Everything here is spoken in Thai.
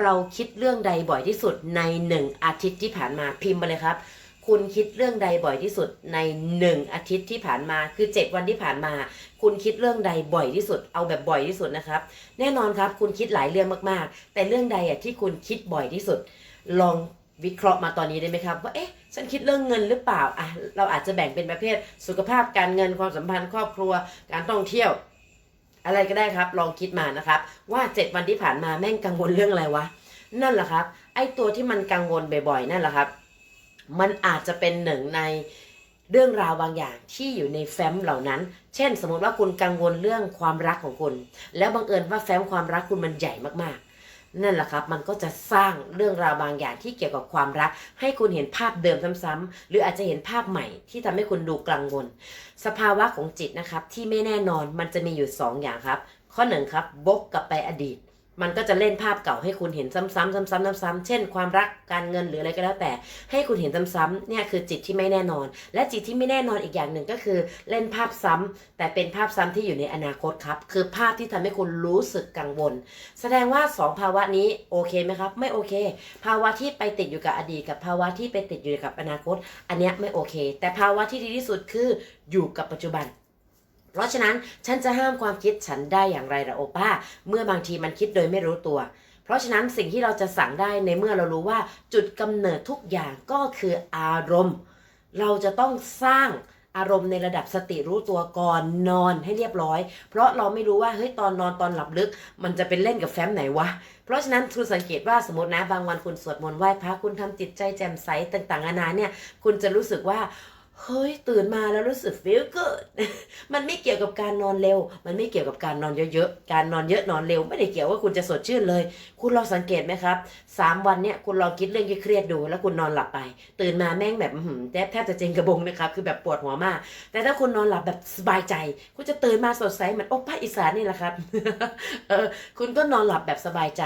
เราคิดเรื่องใดบ่อยที่สุดในหนึ่งอาทิตย์ที่ผ่านมาพิมพ์มาเลยครับ คุณคิดเรื่องใดบ่อยที่สุดในหนึ่งอาทิตย์ที่ผ่านมาคือเจ็ดวันที่ผ่านมา คุณคิดเรื่องใดบ่อยที่สุด เอาแบบบ่อยที่สุดนะครับ แน่นอนครับ คุณคิดหลายเรื่องมากๆ แต่เรื่องใดอะที่คุณคิดบ่อยที่สุด ลองวิเคราะห์มาตอนนี้ได้ไหมครับว่าเอ๊ะฉันคิดเรื่องเงินหรือเปล่าอะเราอาจจะแบ่งเป็นประเภทสุขภาพการเงินความสัมพันธ์ครอบครัวการท่องเที่ยว อะไรก็ได้ครับ ลองคิดมานะครับ ว่า 7 วันที่ผ่านมาแม่งกังวลเรื่องอะไรวะ นั่นแหละครับ ไอ้ตัวที่มันกังวลบ่อยๆ นั่นแหละครับ มันอาจจะเป็นหนึ่งในเรื่องราวบางอย่างที่อยู่ในแฟ้มเหล่านั้น เช่น สมมติว่าคุณกังวลเรื่องความรักของคุณ แล้วบังเอิญว่าแฟ้มความรักคุณมันใหญ่มากๆ นั่นแหละครับ มันก็จะสร้างเรื่องราวบางอย่างที่เกี่ยวกับความรัก ให้คุณเห็นภาพเดิมซ้ำๆหรืออาจจะเห็นภาพใหม่ที่ทำให้คุณดูกังวล สภาวะของจิตนะครับที่ไม่แน่นอนมันจะมีอยู่2อย่างครับ ข้อหนึ่งครับบกกลับไปอดีต มันก็จะเล่นภาพเก่าให้คุณเห็นซ้ำๆซ้ำๆซ้ำๆเช่น ความรักการเงินหรืออะไรก็แล้วแต่ ให้คุณเห็นซ้ำๆเนี่ยคือจิตที่ไม่แน่นอน และจิตที่ไม่แน่นอนอีกอย่างหนึ่งก็คือ เล่นภาพซ้ำแต่เป็นภาพซ้ำที่อยู่ในอนาคตครับ คือภาพที่ทำให้คุณรู้สึกกังวล แสดงว่าสองภาวะนี้โอเคไหมครับ ไม่โอเค ภาวะที่ไปติดอยู่กับอดีตกับภาวะที่ไปติดอยู่กับอนาคต อันเนี้ยไม่โอเค แต่ภาวะที่ดีที่สุดคืออยู่กับปัจจุบัน เพราะฉะนั้นฉันจะห้ามความคิดฉันได้อย่างไรละโอป้า เมื่อบางทีมันคิดโดยไม่รู้ตัว เพราะฉะนั้นสิ่งที่เราจะสั่งได้ในเมื่อเรารู้ว่าจุดกำเนิดทุกอย่างก็คืออารมณ์ เราจะต้องสร้างอารมณ์ในระดับสติรู้ตัวก่อนนอนให้เรียบร้อย เพราะเราไม่รู้ว่าเฮ้ยตอนนอนตอนหลับลึก มันจะเป็นเล่นกับแฟ้มไหนวะ เพราะฉะนั้นคุณสังเกตว่าสมมตินะบางวันคุณสวดมนต์ไหว้พระคุณทำจิตใจแจ่มใสต่างๆนานาเนี่ย คุณจะรู้สึกว่า เฮ้ยตื่นมาแล้วรู้สึก feel good มันไม่เกี่ยวกับการนอนเร็ว มันไม่เกี่ยวกับการนอนเยอะๆ การนอนเยอะนอนเร็ว ไม่ได้เกี่ยวว่าคุณจะสดชื่นเลย คุณลองสังเกตไหมครับสามวันเนี่ยคุณลองคิดเรื่องเครียดดู แล้วคุณนอนหลับไป ตื่นมาแม่งแบบแทบแทบจะเจงกระบงนะครับ คือแบบปวดหัวมาก แต่ถ้าคุณนอนหลับแบบสบายใจ คุณจะตื่นมาสดใสเหมือนโอป้าอีสานนี่แหละครับ เออคุณก็นอนหลับแบบสบายใจ